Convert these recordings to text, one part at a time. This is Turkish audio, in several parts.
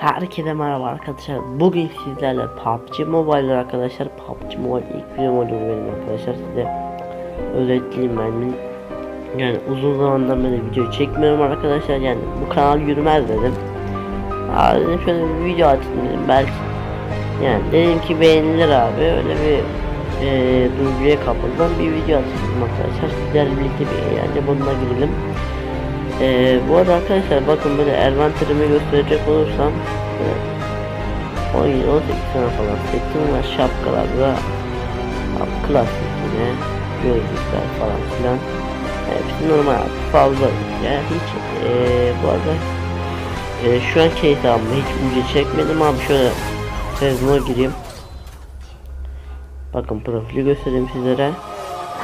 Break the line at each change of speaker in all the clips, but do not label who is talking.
Herkese merhaba arkadaşlar. Bugün sizlerle PUBG Mobile arkadaşlar. PUBG Mobile ilk videom oldu benim arkadaşlar. Size özetleyeyim ben. Yani uzun zamandan beri video çekmiyorum arkadaşlar. Yani bu kanal yürümez dedim. Aa, dedim şöyle bir video atayım dedim. Belki yani dedim ki beğenilir abi. Öyle bir e, duyguya kapıldım. Bir video atayım arkadaşlar. Sizlerle birlikte bir eğlence bununla girelim. Ee, bu arada arkadaşlar bakın böyle envanterimi gösterecek olursam böyle 17 18 tane falan setim var şapkalarda abi, klasik yine gözlükler falan filan. Hepsi normal fazla yani hiç ee, bu arada ee, şu an hesabımda hiç ucu çekmedim abi şöyle sezona gireyim. Bakın profili göstereyim sizlere.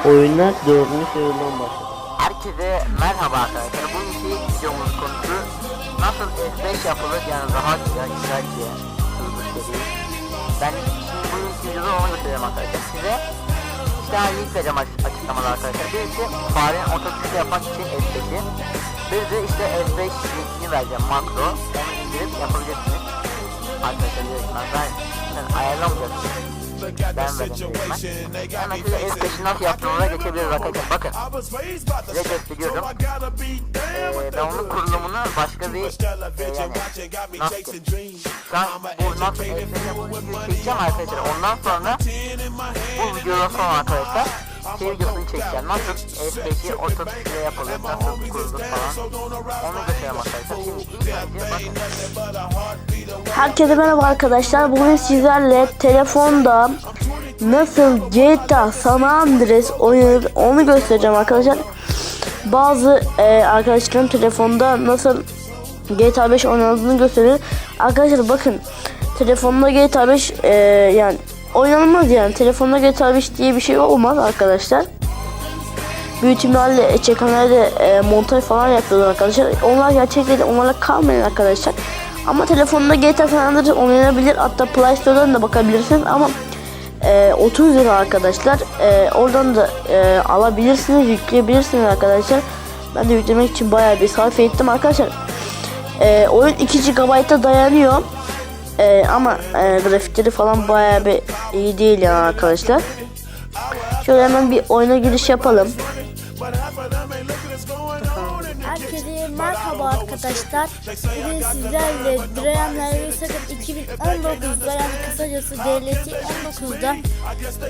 Oyunlar 4. sezondan başladı
Herkese merhaba arkadaşlar. Bugünkü videomuz konusu nasıl F5 yapılır yani rahatça güzelce hızlı seri. Ben şimdi bugünkü videoda onu göstereceğim arkadaşlar. Size iki tane link vereceğim aç- açıklamada arkadaşlar. Birisi farenin ototuşu yapmak için F5'i. Bir de işte F5 linkini vereceğim makro. Onu indirip yapabilirsiniz. Arkadaşlar biliyorsunuz ben sen ayarlamayacaksınız. Ben vereceğim ben. Hemen size F5'i nasıl yaptığımıza geçebiliriz arkadaşlar. Bakın. Size gösteriyorum. Ee, ben onun kurulumunu başka bir yani nasıl diyeyim? Şu an bu nasıl F5 yapılır çekeceğim arkadaşlar. Ondan sonra bu videodan sonra arkadaşlar şey videosunu çekeceğim. Nasıl F5'i ototuşla yapılır, nasıl kurulur falan. Onu göstereyim arkadaşlar. Şimdi.
Herkese merhaba arkadaşlar. Bugün sizlerle telefonda nasıl GTA San Andreas oynanır onu göstereceğim arkadaşlar. Bazı e, arkadaşlarım telefonda nasıl GTA 5 oynandığını gösterir. Arkadaşlar bakın telefonda GTA 5 e, yani oynanmaz yani. Telefonda GTA 5 diye bir şey olmaz arkadaşlar. Büyük ihtimalle çekenlerde e, montaj falan yapıyorlar arkadaşlar. Onlar gerçek değil. Onlarla kalmayın arkadaşlar. Ama telefonda GTA San Andreas oynanabilir. Hatta Play Store'dan da bakabilirsiniz ama e, 30 lira arkadaşlar. E, oradan da e, alabilirsiniz, yükleyebilirsiniz arkadaşlar. Ben de yüklemek için bayağı bir sarf ettim arkadaşlar. E, oyun 2 GB'a dayanıyor. E, ama e, grafikleri falan bayağı bir iyi değil yani arkadaşlar. Şöyle hemen bir oyuna giriş yapalım.
Arkadaşlar. Bugün sizlerle Dreamler Sakın 2019'da yani kısacası DLT 19'da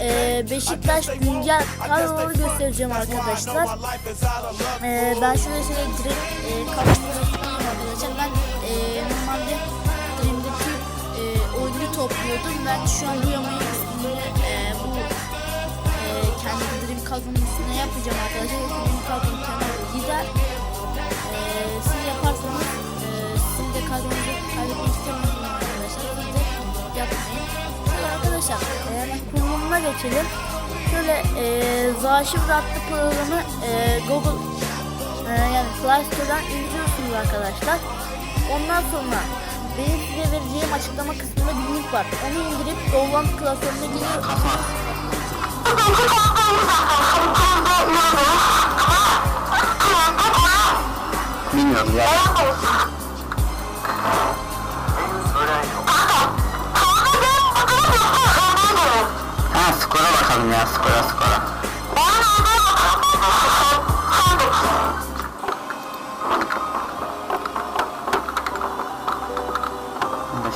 e, Beşiktaş güncel kadroları göstereceğim arkadaşlar. E, ben şöyle şöyle direkt e, kadroları. Ben e, normalde Dream'deki e, oyuncu topluyordum. Ben şu an bu yamayı e, bu e, kendi Dream kadronun yapacağım arkadaşlar. Dream kadronun kenarı gider. Kadronuzu kaybetmek arkadaşlar. Siz de yapmayın. Şöyle arkadaşlar e, kurulumuna geçelim. Şöyle e, Zaşifre adlı programı e, Google e, yani Play Store'dan indiriyorsunuz arkadaşlar. Ondan sonra benim size vereceğim açıklama kısmında bir link var. Onu indirip Download klasörüne giriyor.
bakalım ya skora skora.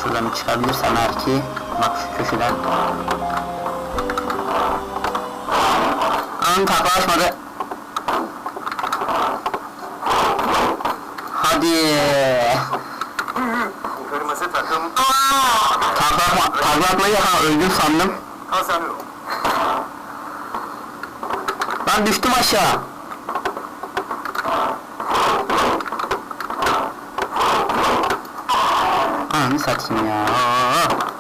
Şuradan çıkabilirsem eğer ki bak şu köşeden. Ön taklaşmadı. Hadi.
Kırmızı takım
Taklatma, taklatmayı ha öldüm sandım.
kazanıyor.
Lan düştüm aşağı. Anı satayım ya. Aa.